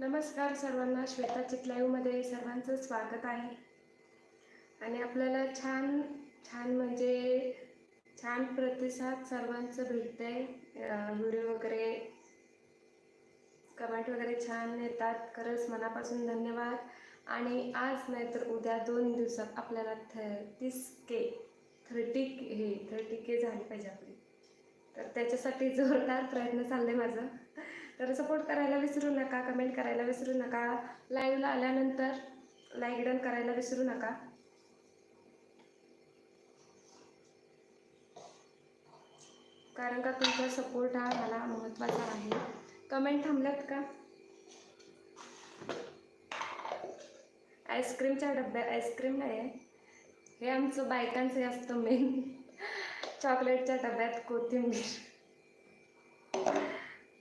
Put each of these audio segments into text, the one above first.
नमस्कार सर्वांना श्वेता चितलाईवमध्ये सर्वांचं स्वागत आहे. आणि आपल्याला छान छान म्हणजे छान प्रतिसाद सर्वांचं भेटते आहे व्हिडिओ वगैरे कमेंट वगैरे छान येतात. खरंच मनापासून धन्यवाद. आणि आज नाही तर उद्या दोन दिवसात आपल्याला थ तीस के थर्टी हे थर्टी के झाली पाहिजे आपली. तर त्याच्यासाठी जोरदार प्रयत्न चालले माझं. तर सपोर्ट करायला विसरू नका कमेंट करायला विसरू नका. लाईव्हला आल्यानंतर लाईक डन करायला विसरू नका. कारण का तुमचा सपोर्ट हा मला महत्त्वाचा आहे. कमेंट थांबल्यात का? आईस्क्रीमच्या डब्यात आईस्क्रीम नाही आहे. हे आमचं बायकांचं असतं मेन चॉकलेटच्या डब्यात कोथिंबीर.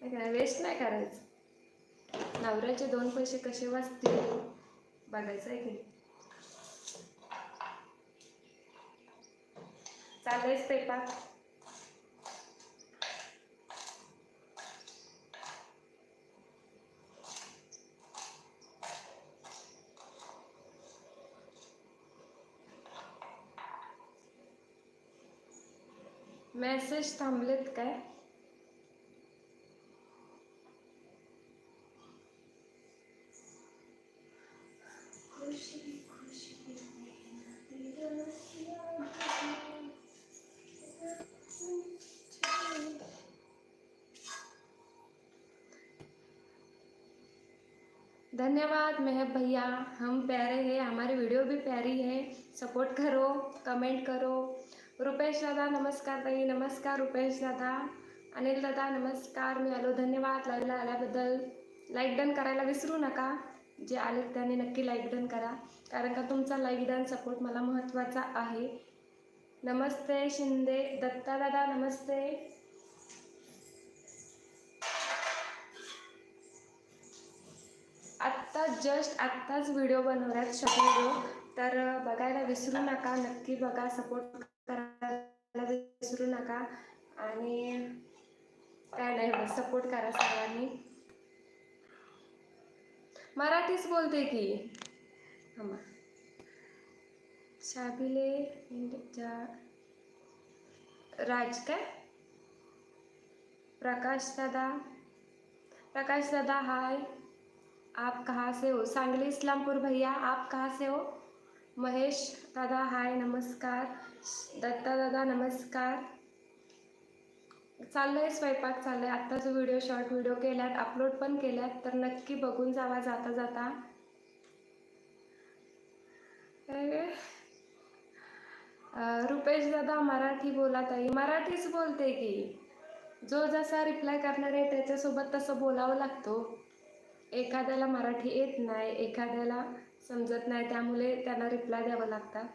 नाही वेस्ट नाही करायचं. नवऱ्याचे दोन पैसे कसे वाचतील? बघायचं आहे की. चालेल स्वयंपाक मेसेज थांबलेत काय? धन्यवाद मेहब भैया। हम प्यारे हैं हमारी वीडियो भी प्यारी है। सपोर्ट करो कमेंट करो। रुपेश दादा नमस्कार ताई नमस्कार रुपेश दादा। अनिल दादा नमस्कार। मी आलो धन्यवाद। लाईव्हला आल्याबद्दल. लाईक डन करायला विसरू नका. जे आले त्याने नक्की लाईक डन करा. कारण का तुमचा लाईक डन सपोर्ट मला महत्त्वाचा आहे. नमस्ते शिंदे. दत्ता दादा नमस्ते. आत्ता जस्ट आत्ताच व्हिडिओ बनवल्यात शॉर्ट व्हिडिओ तर बघायला विसरू नका. नक्की बघा. सपोर्ट करायला विसरू नका. आणि काय नाही सपोर्ट करा सर्वांनी. मराठीच बोलते की? हां शाबिले राज काय? प्रकाश दादा. प्रकाश दादा हाय आप कहाँ से हो? सांगली इस्लामपुर भैया आप कहाँ से हो? महेश दादा हाय नमस्कार। दत्ता दादा नमस्कार। चाललं आहे स्वयंपाक चाललं आहे आत्ताच व्हिडिओ शॉर्ट व्हिडिओ केल्यात अपलोड पण केल्यात तर नक्की बघून जावा जाता जाता. रुपेश दादा मराठी बोला ताई. मराठीच बोलते की. जो जसा रिप्लाय करणार आहे त्याच्यासोबत तसं बोलावं लागतो. एखाद्याला मराठी येत नाही एखाद्याला समजत नाही त्यामुळे त्यांना रिप्लाय द्यावं लागतं.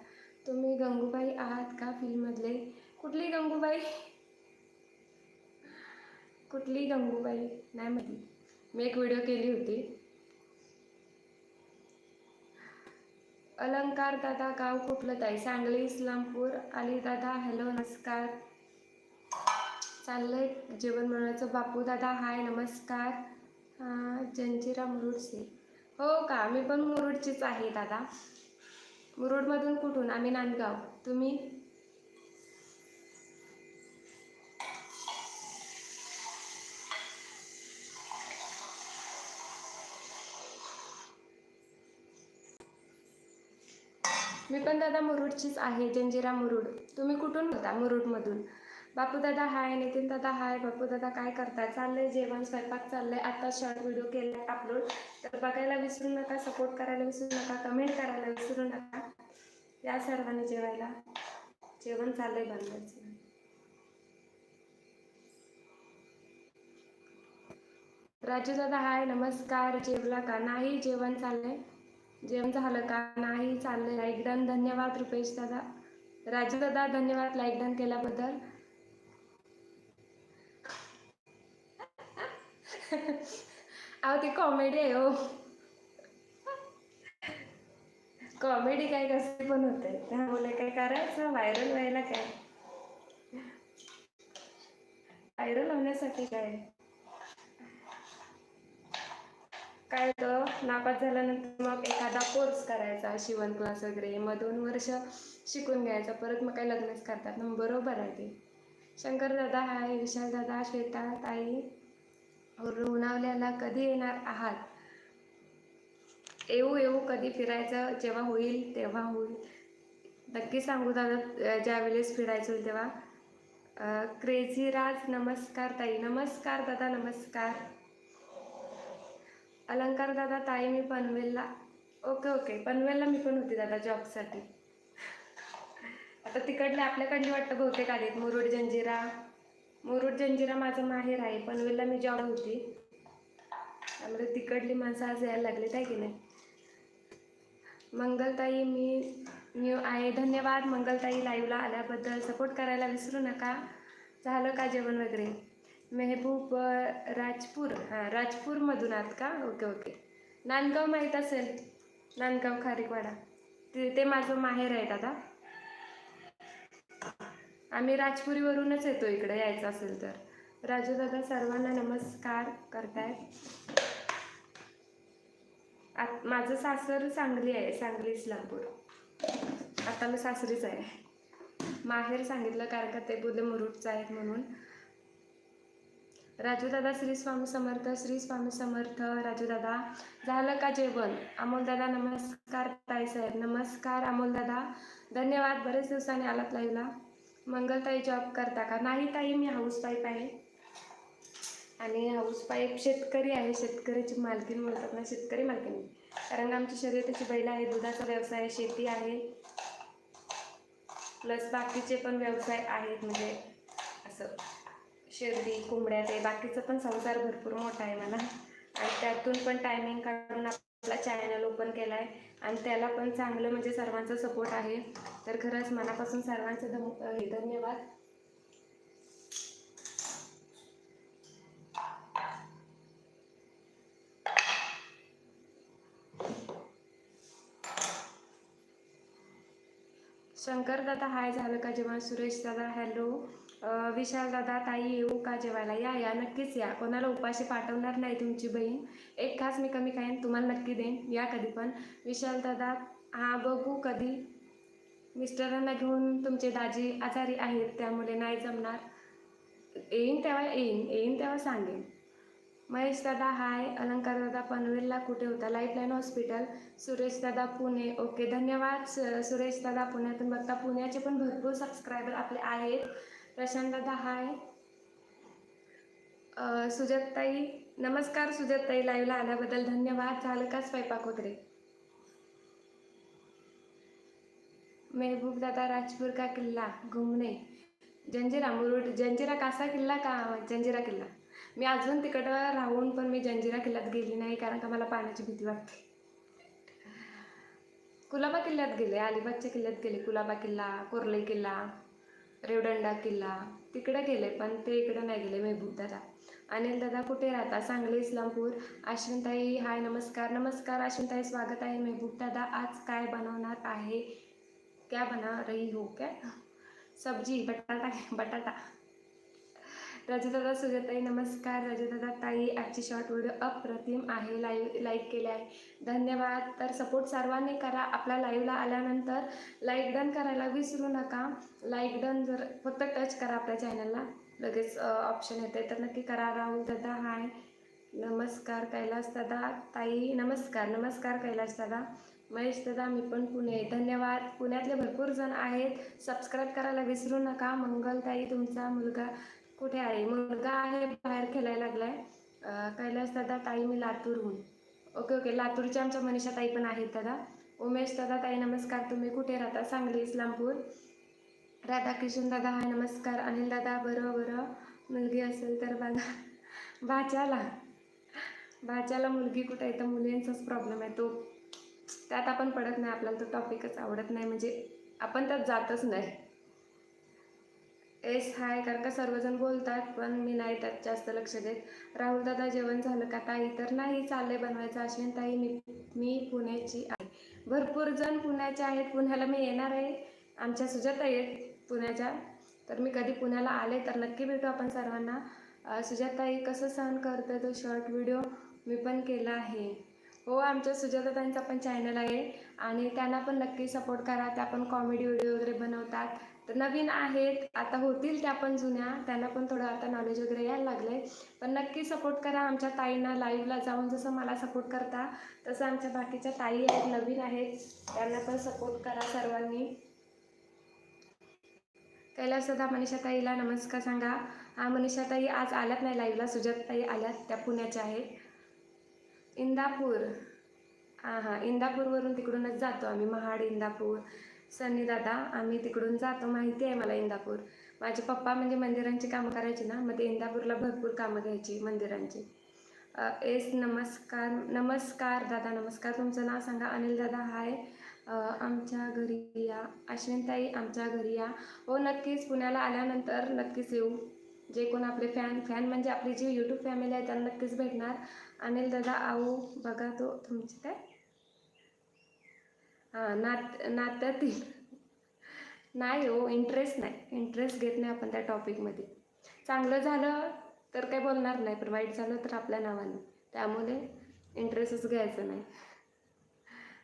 तुम्ही गंगूबाई आहात का फिल्ममधले? कुठली गंगूबाई? कुठली गंगूबाई? नाही माहिती. मी एक व्हिडिओ केली होती. अलंकार दादा गाव कुठलं ताई? सांगली इस्लामपूर. आली दादा हॅलो नमस्कार. चाललंय जेवण बनवायचं. बापू दादा हाय नमस्कार. हां जंजिरा मुरुडचे. हो का? मी पण मुरुडचीच आहे दादा. मुरुडमधून कुठून? आम्ही नांदगाव. तुम्ही? मी पण दादा मुरुडचीच आहे जंजिरा मुरुड. तुम्ही कुठून होता मुरुडमधून? बापू दादा हाय नितीन दादा हाय. बापू दादा काय करताय? चाललंय जेवण स्वयंपाक चाललंय. आता शॉर्ट व्हिडिओ केला अपलोड तर बघायला विसरू नका सपोर्ट करायला विसरू नका कमेंट करायला विसरू नका. या सर्वांनी जेवायला. जेवण चाललंय बनवायचं. राजू दादा हाय नमस्कार. जेवला का? नाही जेवण चाललंय. जेवण झालं का? नाही चाललंय. लाईक डन धन्यवाद रुपेश दादा. राजू दादा धन्यवाद लाईक डन केल्याबद्दल. अहो ती कॉमेडी आहे हो. कॉमेडी काय कसे पण होते. त्यामुळे काय करायचं? व्हायरल व्हायला काय? व्हायरल होण्यासाठी काय? काय होतं नापास झाल्यानंतर मग एखादा कोर्स करायचा शिवण क्लास वगैरे. मग दोन वर्ष शिकून घ्यायचं. परत मग काही लग्नच करतात. मग बरोबर आहे ते. शंकर दादा हाय विशाल दादा श्वेता ताई. लोणावल्याला कधी येणार आहात? येऊ येऊ कधी फिरायचं जेव्हा होईल तेव्हा होईल. नक्की सांगू दादा ज्या वेळेस फिरायचं होईल तेव्हा. क्रेझी राज नमस्कार ताई. नमस्कार दादा नमस्कार. अलंकार दादा ताई मी पनवेलला. Okay okay. पनवेलला मी पण होती दादा जॉबसाठी. आता तिकडले आपल्याकडली वाटतं बहुतेक आलेत. मुरुड जंजिरा मुरुड जंजिरा माझं माहेर आहे पनवेलला मी जॉब होती. त्यामुळे तिकडली माणसं आज यायला लागलीत आहे की नाही? मंगलताई मी न्यू आहे. धन्यवाद मंगलताई लाईव्हला आल्याबद्दल. सपोर्ट करायला विसरू नका. झालं का जेवण वगैरे? मेहबूब राजपूर हां राजपूरमधून आहात का? Okay okay. नांदगाव माहीत असेल. नांदगाव खारीकवाडा. ते ते माझं माहेर आहे दादा आम्ही राजपुरीवरूनच येतो इकडे यायचं असेल तर. राजू दादा सर्वांना नमस्कार करतायत. आत माझं सासर सांगली आहे सांगली इस्लामपूर. आता मी सासरीच आहे. माहेर सांगितलं कारण का ते बोलले मुरुडचं आहेत म्हणून. राजू दादा श्री स्वामी समर्थ श्री स्वामी समर्थ राजूदादा. झालं का जेवण? अमोलदादा नमस्कार ताई साहेब. नमस्कार अमोलदादा. धन्यवाद बरेच दिवसांनी आलात लाईव्हला मंगलताई जॉब करता का? नाही ताई मी हाऊस आहे. आणि हाऊस शेतकरी आहे. शेतकऱ्याची मालकीण म्हणतात ना शेतकरी मालकीन कारण आमची शर्यतीची बैल आहे दुधाचा व्यवसाय आहे, शेती आहे. प्लस बाकीचे पण व्यवसाय आहेत म्हणजे असं शेरडी कोंबड्या ते बाकीचं पण संसार भरपूर मोठा आहे मला आणि त्यातून पण टायमिंग काढून आपला चॅनल ओपन केला आहे आणि त्याला पण चांगलं म्हणजे सर्वांचा सपोर्ट आहे. तर खरंच मनापासून सर्वांचं धम हे धन्यवाद. शंकर दादा हाय झालं का जेव्हा सुरेश दादा हॅलो. विशाल दादा ताई येऊ का जेवायला? या या नक्कीच या. कोणाला उपाशी पाठवणार नाही तुमची बहीण. एक खास मी कमी खाईन तुम्हाला नक्की देईन. या कधी पण. विशाल दादा हां बघू कधी मिस्टरांना घेऊन तुमचे दाजी आजारी आहेत त्यामुळे नाही जमणार. येईन तेव्हा येईन येईन तेव्हा सांगेन. महेश दादा हाय. अलंकार दादा पनवेलला कुठे होता? Lifeline hospital Suresh Dada Pune. Okay धन्यवाद. सुरेश दादा पुण्यातून बघता. पुण्याचे पण भरपूर सबस्क्रायबर आपले आहेत. प्रशांत दादा हाय. सुजतताई नमस्कार सुजाताई. लाईव्हला आल्याबद्दल धन्यवाद. झालं का स्वयंपाक वगैरे? मेहबूबदादा राजपूर का किल्ला? घुमणे. जंजिरा मुरुड जंजिरा कासा किल्ला का? जंजिरा किल्ला. मी अजून तिकडं राहून पण मी जंजिरा किल्ल्यात गेली नाही कारण का मला पाण्याची भीती वाटते. कुलाबा किल्ल्यात गेले अलिबागच्या किल्ल्यात गेले. कुलाबा किल्ला कोर्ले किल्ला रेवडंडा किल्ला तिकडे गेले पण ते इकडे नाही गेले मेहबूबदादा अनिल दादा कुठे राहता? सांगली इस्लामपूर. अश्विनताई हाय नमस्कार. नमस्कार अश्विनताई स्वागत आहे मेहबूब दादा. आज काय बनवणार आहे? क्या बना रही हो क्या? सब्जी बटाटा बटाटा। रजदादा सुजाताई नमस्कार. राजूदादा ताई आजची शॉर्ट व्हिडिओ अप्रतिम आहे. लाईव्ह लाईक केले आहे. धन्यवाद. तर सपोर्ट सर्वांनी करा. आपल्या लाईव्हला आल्यानंतर लाईक डन करायला विसरू नका. लाईक डन जर फक्त टच करा आपल्या चॅनलला लगेच ऑप्शन येते. तर नक्की करा. राहुल दादा हाय नमस्कार. कैलास दादा ताई. नमस्कार. नमस्कार कैलास दादा. महेश दादा मी पण पुणे. धन्यवाद. पुण्यातले भरपूर जण आहेत. सबस्क्राईब करायला विसरू नका. मंगलताई तुमचा मुलगा कुठे आहे? मुलगा आहे बाहेर खेळायला लागलाय. कैलास दादा ताई मी लातूरहून. Okay okay. लातूरच्या आमच्या मनीषा ताई पण आहेत दादा. उमेश दादा ताई नमस्कार. तुम्ही कुठे राहता? सांगली इस्लामपूर. राधाकिशन दादा हाय नमस्कार. अनिल दादा बरं बरं. मुलगी असेल तर बघा. भाच्याला. भाच्याला मुलगी कुठे आहे? तर मुलींचाच प्रॉब्लेम आहे. तो त्यात आपण पडत नाही आपल्याला तो टॉपिकच आवडत नाही म्हणजे आपण त्यात जातच नाही. एस हाय कारण का सर्वजण बोलतात पण मी नाही त्यात जास्त लक्ष देत. राहुल दादा जेवण झालं का ताई? तर नाही चालले बनवायचं. अश्विन ताई मी मी पुण्याची आहे. भरपूर जण पुण्याचे आहेत. पुण्याला मी येणार आहे. आमच्या सुजाता आहेत पुण्याच्या. तर मी कधी पुण्याला आले तर नक्की भेटू आपण सर्वांना. सुजाताई कसं सहन करतं तो शॉर्ट व्हिडिओ मी पण केला आहे. हो आमच्या सुजाताताईंचा पण चॅनल आहे. आणि त्यांना पण नक्की सपोर्ट करा. त्या पण कॉमेडी व्हिडिओ वगैरे बनवतात. तर नवीन आहेत. आता होतील त्या पण जुन्या. त्यांना पण थोडं आता नॉलेज वगैरे यायला लागले पण नक्की सपोर्ट करा आमच्या ताईंना. लाईव्हला जाऊन जसं मला सपोर्ट करता तसं आमच्या बाकीच्या ताई आहेत नवीन आहेत. त्यांना पण सपोर्ट करा सर्वांनी. कैलासदा दादा मनीषा ताईला नमस्कार सांगा. हा मनीषा ताई आज आल्यात नाही? लाईव्हला सुजात ताई आल्यात. त्या पुण्याच्या आहेत. इंदापूर. हां हां इंदापूरवरून तिकडूनच जातो आम्ही महाड इंदापूर सनी दादा आम्ही तिकडून जातो. माहिती आहे मला इंदापूर. माझे पप्पा म्हणजे मंदिरांची कामं करायची ना मग ते इंदापूरला भरपूर कामं घ्यायची मंदिरांची. एस नमस्कार नमस्कार दादा नमस्कार. तुमचं नाव सांगा. अनिल दादा हाय. आमच्या घरी या. अश्विनताई आमच्या घरी या. हो नक्कीच. पुण्याला आल्यानंतर नक्कीच येऊ. जे कोण आपले फॅन फॅन म्हणजे आपली जी यूट्यूब फॅमिली आहे त्यांना नक्कीच भेटणार. अनिल दादा आऊ बघा तो तुमचे काय? हां नात नात्यातील. नाही हो इंटरेस्ट नाही. इंटरेस्ट घेत नाही आपण त्या टॉपिकमध्ये चांगलं झालं तर काही बोलणार नाही पण वाईट झालं तर आपल्या नावाने. त्यामुळे इंटरेस्टच घ्यायचं नाही.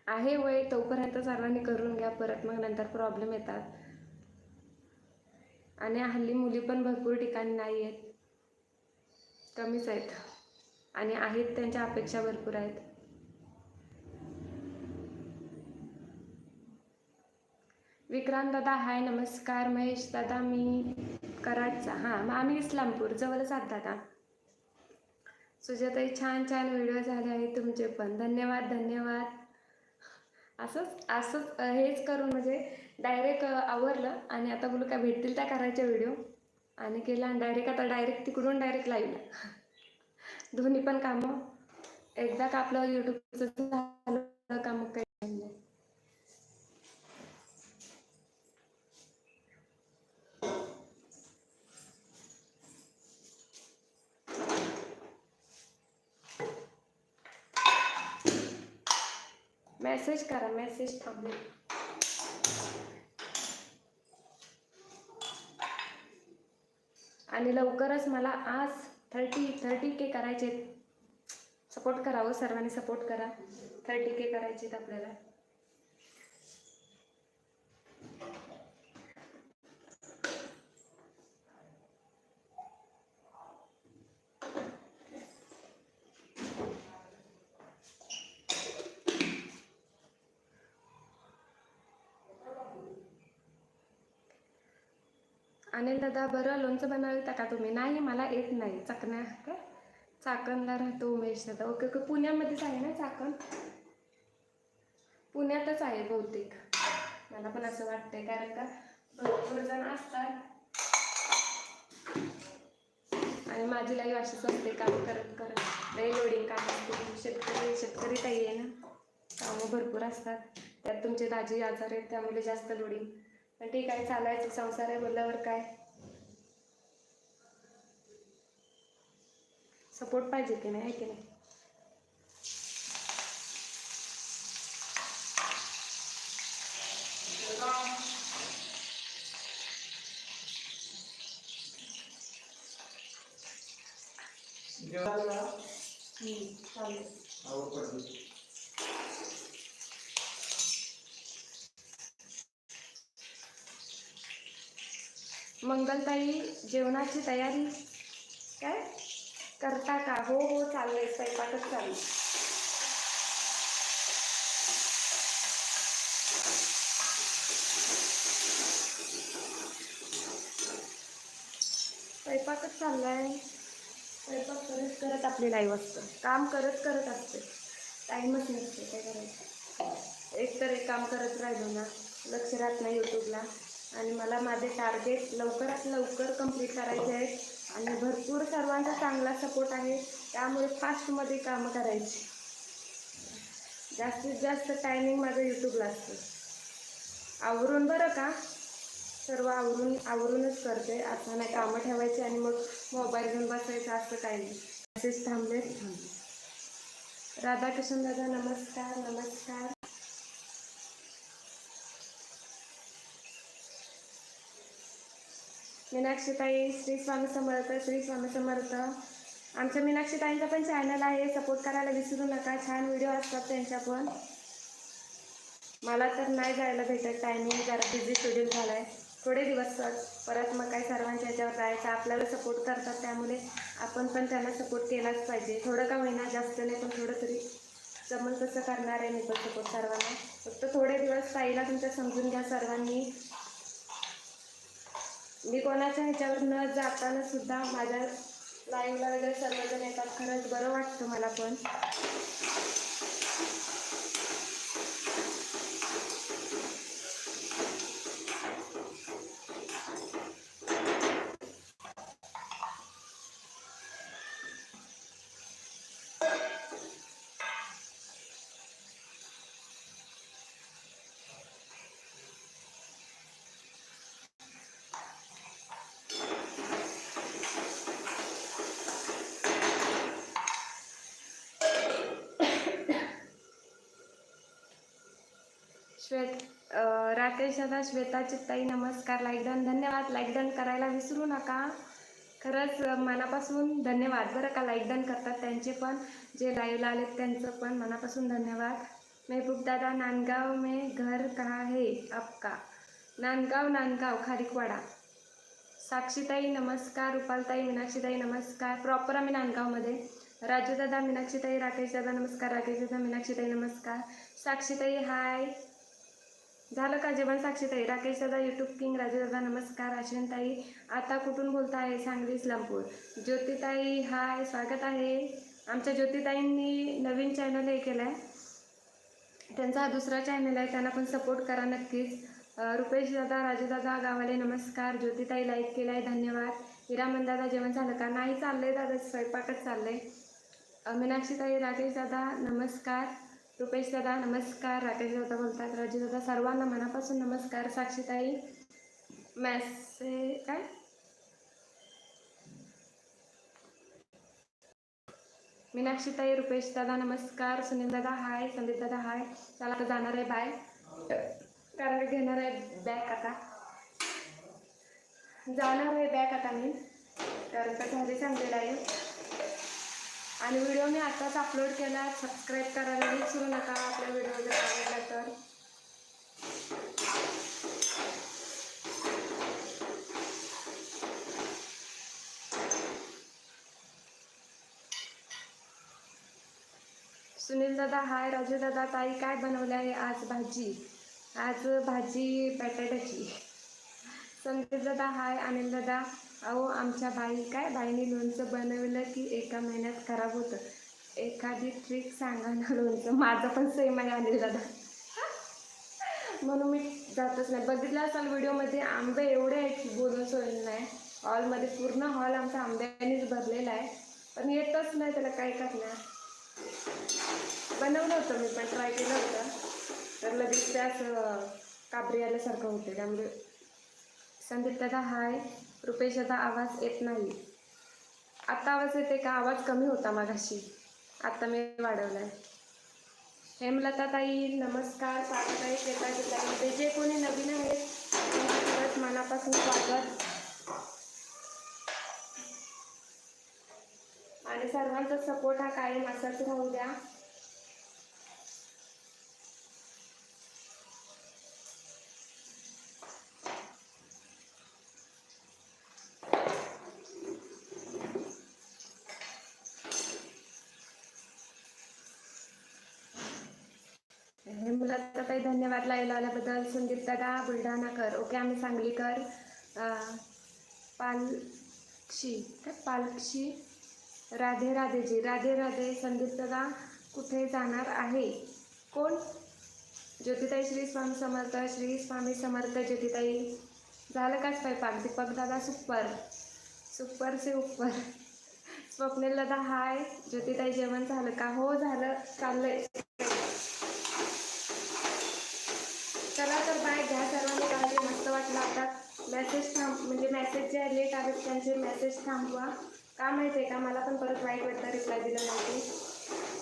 आहे वय तोपर्यंत सर्वांनी करून घ्या परत मग नंतर प्रॉब्लेम येतात. आणि हल्ली मुली पण भरपूर ठिकाणी नाही आहेत कमीच आहेत. आणि आहेत त्यांच्या अपेक्षा भरपूर आहेत. विक्रांत दादा हाय नमस्कार. महेश दादा मी कराडचा. हां मग आम्ही इस्लामपूर जवळच आहात दादा. सुजाताई छान छान व्हिडिओ झाले आहेत तुमचे पण. धन्यवाद धन्यवाद. असंच असंच हेच करून म्हणजे डायरेक्ट आवरलं. आणि आता बोलू काय भेटतील त्या करायच्या व्हिडिओ आणि केला आणि डायरेक्ट आता डायरेक्ट तिकडून डायरेक्ट लाईव्हला दोन्ही पण कामं. एकदा का आपलं युट्यूबचं झालं का मग काही मेसेज करा मेसेज पब्लिक आणि लवकरच मला आज थर्टी थर्टी के करायचे सपोर्ट करावं हो सर्वांनी सपोर्ट करा. थर्टी के करायचे आपल्याला. अनिल दादा बरं लोणचं बनवता का तुम्ही? नाही मला येत नाही. चकण्या काय चाकणला राहतो उमेश दादा. Okay okay. पुण्यामध्येच आहे ना चाकण? पुण्यातच आहे बहुतेक. मला पण असं वाटतंय कारण का भरपूर जण असतात. आणि माझी लाईफ अशीच असते काम करत करत लई लोडिंग काम असते. शेतकरी शेतकरी ताई आहे ना. कामं भरपूर असतात. त्यात तुमचे दाजी आजार आहेत त्यामुळे जास्त लोडिंग. पण ठीक आहे चालायचं. संसार आहे बोलल्यावर काय? सपोर्ट पाहिजे की नाही आहे की नाही? चालेल. मंगलताई जेवणाची तयारी काय? करता का? हो हो चाललंय. स्वयंपाकच चालू. स्वयंपाकच चाललाय. स्वयंपाक करत करत आपली लाईव्ह असतं. काम करत करत असते. टाईमच नसते काय करायचं? एक तर एक काम करत राहिलो ना. लक्ष राहत नाही यूट्यूबला आणि मला माझे टार्गेट लवकरात लवकर कंप्लीट करायचे आहेत. आणि भरपूर सर्वांचा चांगला सपोर्ट आहे. त्यामुळे फास्टमध्ये कामं करायची. जास्तीत जास्त टायमिंग माझं यूट्यूबला असतं. आवरून बरं का? सर्व आवरून आवरूनच करते. आता नाही कामं ठेवायची आणि मग मोबाईल घेऊन बसायचं असं काही नाही. असेच थांबलेच थांबले राधाकृष्ण दादा नमस्कार नमस्कार. मीनाक्षीताई श्री स्वामी समर्थ श्री स्वामी समर्थ. आमच्या मीनाक्षीताईंचा पण चॅनल आहे. सपोर्ट करायला विसरू नका. छान व्हिडिओ असतात त्यांच्या पण. मला तर नाही जायला भेटत टायमिंग जरा बिझी शेड्यूल झाला आहे थोडे दिवस परत मग काही सर्वांच्या ह्याच्यावर जायचं. आपल्याला सपोर्ट करतात. त्यामुळे आपण पण त्यांना सपोर्ट केलाच पाहिजे. थोडं का होईना जास्त नाही पण थोडं तरी जमल तसं करणार आहे मी पण सपोर्ट सर्वांना. फक्त थोडे दिवस ताईला तुमच्या समजून घ्या सर्वांनी. मी कोणाच्या ह्याच्यावर न जाताना सुद्धा माझ्या लाईव्हला वगैरे सर्वजण येतात. खरंच बरं वाटतं मला पण. श्वेत राकेश दादा श्वेता चित्ताई नमस्कार. लाईक डन धन्यवाद. लाईक डन करायला विसरू नका. खरंच मनापासून धन्यवाद. बरं का लाईक डन करतात त्यांचे पण. जे लाईव्हला आलेत त्यांचं पण मनापासून धन्यवाद. महबूब दादा नांदगाव में घर कहा है आपका? नांदगाव नांदगाव खारिकवाडा. साक्षीताई नमस्कार. रुपालताई मीनाक्षीताई नमस्कार. प्रॉपर आम्ही नांदगावमध्ये. राजूदादा मीनाक्षीताई राकेश दादा नमस्कार. राकेश दादा मीनाक्षीताई नमस्कार. साक्षीताई हाय झालं का जेवण साक्षीताई? राकेश दादा युट्यूब किंग राजू दादा नमस्कार. अश्विनताई आता कुठून बोलताय? सांगली इस्लामपूर. ज्योतिताई हाय स्वागत आहे. आमच्या ज्योतिताईंनी नवीन चॅनल हे केलं आहे त्यांचा हा दुसरा चॅनल आहे. त्यांना पण सपोर्ट करा नक्कीच. रुपेश दादा राजेदादा गावाले नमस्कार. ज्योतिताई लाईक केला आहे धन्यवाद. हिरामन दादा जेवण झालं का? नाही चाललंय दादा स्वयंपाकच चाललंय. आहे मीनाक्षीताई राकेश दादा नमस्कार. रुपेश दादा नमस्कार. राकेश दादा बोलतात. राजू दादा सर्वांना मनापासून नमस्कार. साक्षीताई मॅसे काय? मीनाक्षीताई रुपेश दादा नमस्कार. सुनील दादा हाय. संदीप दादा हाय. चला आता जाणार आहे बाय. कारण घेणार आहे बॅग आता. जाणार आहे बॅग आता मी. कारण का झाले सांगलेलं आहे आणि व्हिडिओ मी आताच अपलोड केला सबस्क्राईब करायला विसरू नका आपल्या व्हिडिओ जर आवडला तर. सुनील दादा हाय. राजू दादा ताई काय बनवलं आहे आज भाजी? आज भाजी बटाट्याची. संदीप दादा हाय अनिल दादा अहो आमच्या बाई काय बाईने लोणचं बनवलं की एका महिन्यात खराब होतं. एखादी ट्रिक सांगा ना लोणचं. माझं पण सेम आहे अनिल दादा म्हणून मी जातच नाही. बघितलं असाल व्हिडिओमध्ये आंबे एवढे आहेत की बोलून सोयील नाही. हॉलमध्ये पूर्ण हॉल आमचा आंब्यानेच भरलेला आहे. पण येतच नाही त्याला काय करणार? बनवलं होतं मी पण ट्राय केलं होतं. तर लगेच त्याच काबरी आल्यासारखं होते त्यामुळे संदीप दादा हाय रुपेश दादा आवाज येत नाही. आत्ता आवाज येते का? आवाज कमी होता मागाशी. आत्ता मी वाढवलाय. हेमलता ताई नमस्कार. स्वागत आहे शेताची ताईमध्ये जे कोणी नवीन आहेत परत मनापासून स्वागत. आणि सर्वांचा सपोर्ट हा कायम असाच राहू द्या हे मुलाचं काही धन्यवाद लाईव्ह आल्याबद्दल. संदीप दादा बुलढाणाकर ओके आम्ही सांगलीकर पालक्षी काय? पालक्षी राधे राधेजी. राधे राधे संदीप दादा कुठे जाणार आहे? कोण? ज्योतिताई श्री स्वामी समर्थ श्री स्वामी समर्थ ज्योतिताई. झालं का स्वयंपाक? दीपक दादा सुपर. सुपर से उपर. स्वप्नेल दादा हाय. ज्योतिताई जेवण झालं का? हो झालं. चाललंय चला तर बाय घ्या सर्वांनी काळजी मस्त वाटलं आता मेसेज थांब म्हणजे मेसेज जे लेट आहेत त्यांचे मेसेज थांबवा. का माहिती आहे का? मला पण परत वाईट वाटतं रिप्लाय दिला नाही.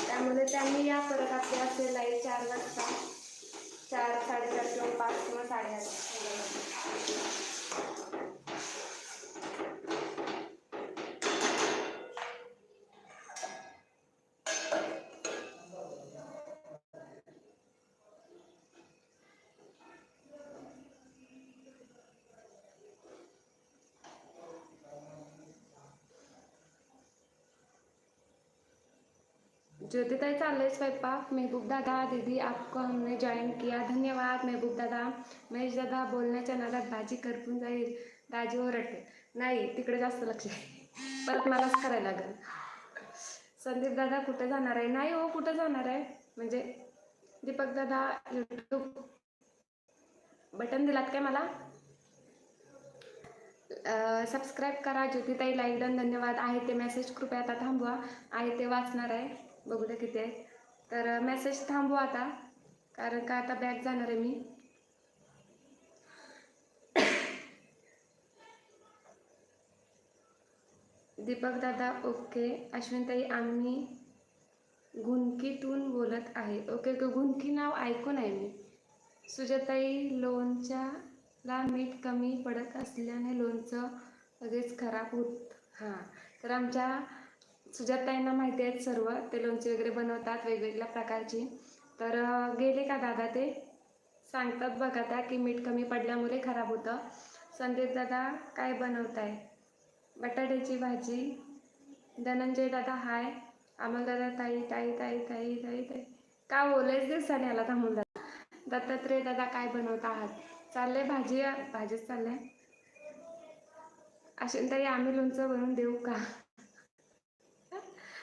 त्यामुळे त्यांनी या परत आपले असे लाईव्ह चार वाजता चार साडेचार किंवा पाच किंवा साडेआठ. ज्योतिताई चाललंय स्वयंपाक. महबूब दादा दीदी आपको हमने जॉईन किया. धन्यवाद महबूब दादा. महेश दादा बोलण्याच्या नादात भाजी करपून जाईल. दाजी ओरडते. नाही तिकडे जास्त लक्ष आहे. परत मलाच करायला लागेल. संदीप दादा कुठे जाणार आहे? नाही हो कुठे जाणार आहे? म्हणजे दीपक दादा यूट्यूब बटन दिलात काय मला? सबस्क्राईब करा. ज्योतिताई लाईक डन धन्यवाद. आहे ते मेसेज कृपया आता थांबवा. आहे ते वाचणार आहे. बघू द्या किती आहे तर मेसेज थांबू आता कारण का आता बॅग जाणार आहे मी. दीपक दादा ओके अश्विनताई आम्ही गुंकीतून बोलत आहे. ओके ओके गुंकी नाव ऐकून आहे मी. सुजाताई लोणच्याला मीठ कमी पडत असल्याने लोणचं लगेच खराब होत हां. तर आमच्या सुजाताईंना माहिती आहेत सर्व. ते लोणची वगैरे बनवतात वेगवेगळ्या प्रकारची. तर गेले का दादा ते? सांगतात बघा त्या की मीठ कमी पडल्यामुळे खराब होतं. संदीप दादा काय बनवताय? बटाट्याची भाजी. धनंजय दादा हाय. अमोल दादा ताई ताई ताई ताई ताई ताई. का बोलायच दिवसाने आला थांबून दादा. दत्तात्रय दादा काय बनवत आहात? चाललंय भाजी भाजीच चाललंय. तरी आम्ही लोणचं बनवून देऊ का?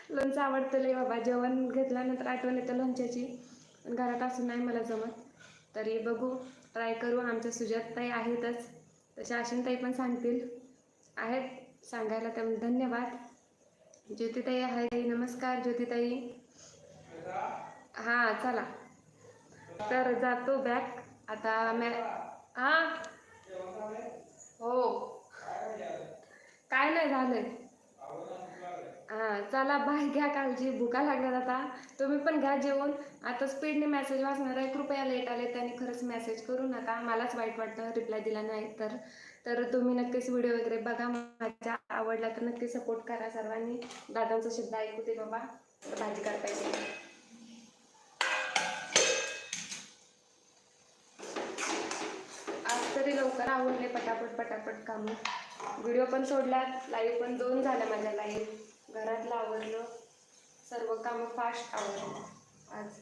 लोणचं आवडतं लय बाबा. जेवण घेतल्यानंतर आठवण येतं लोणच्याची. पण घरात असून नाही मला जमत. तरी बघू ट्राय करू. आमच्या सुजाताई आहेतच. तशा अश्विनताई पण सांगतील. आहेत. सांगायला त्यामुळे धन्यवाद. ज्योतिताई आहे. नमस्कार ज्योतिताई. हां चला. तर जातो बॅक आता मॅ हां? हो. काय नाही झालं हां चला बाय घ्या काळजी भुका लागल्यात आता. तुम्ही पण घ्या जेवण आता स्पीडने मेसेज वाचणार आहे. कृपया लेट आले त्याने खरंच मेसेज करू नका. मलाच वाईट वाटतं. रिप्लाय दिला नाही तर. तर तुम्ही नक्कीच व्हिडिओ वगैरे बघा. माझ्या आवडला तर नक्की सपोर्ट करा सर्वांनी. दादांचा शब्द ऐकू दे बाबा. भाजी करता येते आज तरी लवकर आवडले पटापट पटापट कामं. व्हिडिओ पण सोडल्यात. लाईव्ह पण दोन झाल्या माझ्या लाईव्ह घरातलं आवडलं सर्व कामं फास्ट आवडलं आज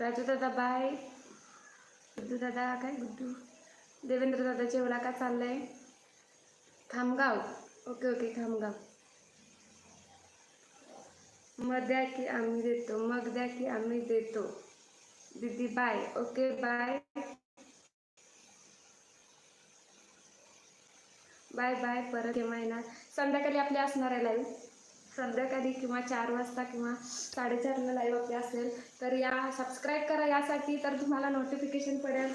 राजू दादा बाय. गुड्डू दादा काय गुड्डू? देवेंद्र दादा जेवला का चाललंय? खामगाव. Okay okay Khamgaon. मग द्या की आम्ही देतो मग द्या की आम्ही देतो. दीदी bye okay bye bye bye परत केव्हा येणार संध्याकाळी आपली असणार आहे लाईव्ह संध्याकाळी किंवा चार वाजता किंवा साडेचारला लाईव्ह आपली असेल तर या सबस्क्राईब करा यासाठी. तर तुम्हाला नोटिफिकेशन पडेल.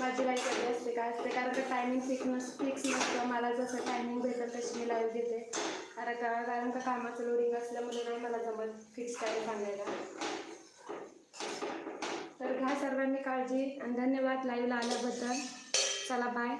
माझी लाईव्ह कधी असते काय असते? कारण का टायमिंग फिक्स नस फिक्स नसतं. मला जसं टायमिंग भेटेल तशी मी लाईव्ह देते. कारण का कारण का कामाचं लोडिंग असल्यामुळे नाही मला जमत फिक्स टाईम सांगायला. तर घ्या सर्वांनी काळजी. आणि धन्यवाद लाईव्हला आल्याबद्दल. चला बाय